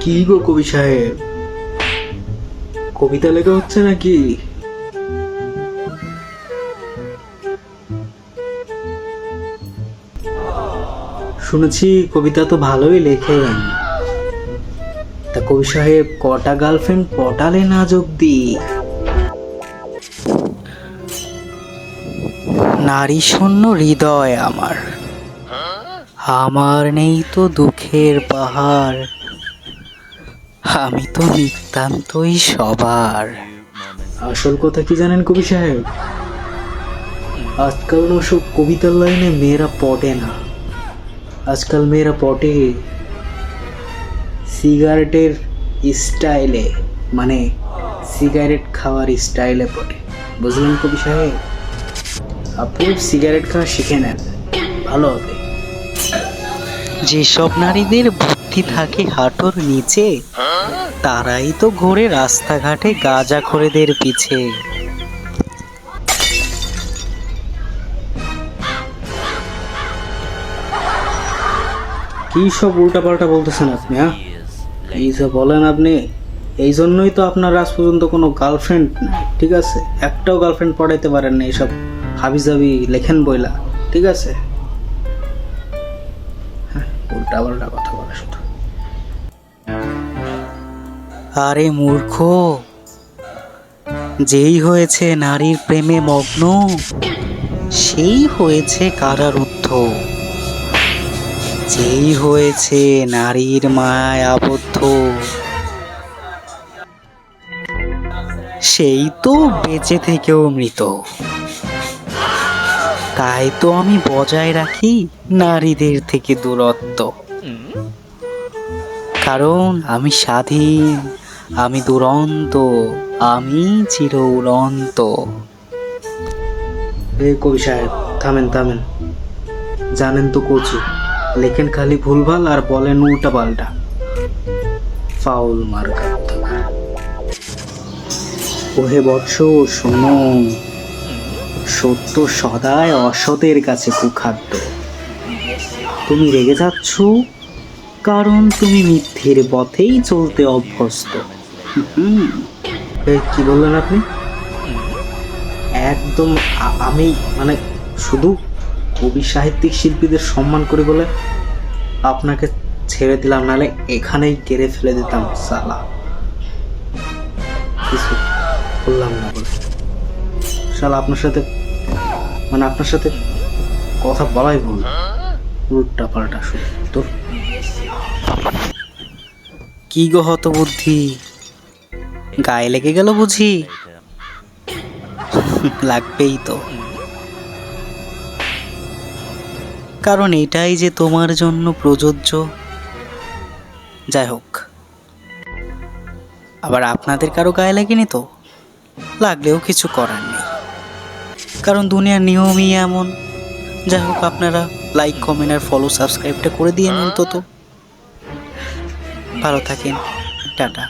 কি গো কবি সাহেব? কবিতা লেখা হচ্ছে নাকি? শুনেছি কবিতা তো ভালোই লেখেন তা কবি সাহেব, কটা গার্লফ্রেন্ড পটালেন আজ অব্দি? নারী শূন্য হৃদয় আমার। আমার নেই তো দুঃখের পাহাড়। আমি তো নিতান্তই সবার। আসল কথা কি জানেন কবি সাহেব? আজকাল না সব কবিতার লাইনে মেয়েরা পটে না। আজকাল মেয়েরা পটে সিগারেটের স্টাইলে মানে সিগারেট খাওয়ার স্টাইলে পটে। বুঝলেন কবি সাহেব? আপনি সিগারেট খাওয়া শিখে নেন ভালো হবে। যেসব নারীদের বুদ্ধি থাকে হাঁটুর নিচে। তারাই তো ঘোরে রাস্তাঘাটে গাঁজাখোরেদের পিছে। কি সব উল্টাপাল্টা বলতেছেন আপনি হ্যাঁ? এই যে বলেন আপনি, এই জন্যই তো আপনার আজ পর্যন্ত কোনো গার্লফ্রেন্ড নাই, ঠিক আছে? একটাও গার্লফ্রেন্ড পড়াইতে পারেন না এইসব হাবিজাবি লেখেন বইলা, ঠিক আছে? হ্যাঁ উল্টা পাল্টা কথা বলে শুধু। আরে মূর্খ, যেই হয়েছে নারীর প্রেমে মগ্ন, সেই হয়েছে কারারুদ্ধ। যেই হয়েছে নারীর মায় আবদ্ধ, সেই তো বেঁচে থেকেও মৃত। তাই তো আমি বজায় রাখি নারীদের থেকে দূরত্ব। কারণ আমি স্বাধীন, আমি দুরন্ত, আমি চির উড়ন্ত কবি সাহেব, থামেন থামেন। জানেন তো কচু, লেখেন খালি ভুলভাল আর বলেন উল্টা পাল্টা। ফাউল মার্কা। ওহে বৎস, শোনো। সত্য সদায় অসতের কাছে কুখাদ্য। তুমি রেগে যাচ্ছ? কারণ তুমি মিথ্যের পথেই চলতে অভ্যস্ত। কি বললেন আপনি? একদম আমি মানে শুধু কবি সাহিত্যিক শিল্পীদের সম্মান করে বলে আপনাকে ছেড়ে দিলাম নালে এখানেই কেড়ে ফেলে দিতাম সালা। কিছু বললাম না। বলে শালা আপনার সাথে মানে আপনার সাথে কথা বলাই ভুল। উল্টা পাল্টা তোর কি গো হত বুদ্ধি গায়ে লেগে গেল বুঝি? লাগবেই তো। কারণ এটাই যে তোমার জন্য প্রযোজ্য। যাই হোক। আবার আপনাদের কারও গায়ে লাগেনি তো? লাগলেও কিছু করার নেই। কারণ দুনিয়ার নিয়মই এমন। যাই হোক, আপনারা লাইক কমেন্ট আর ফলো সাবস্ক্রাইবটা করে দিয়ে অন্তত ভালো থাকেন। টাটা।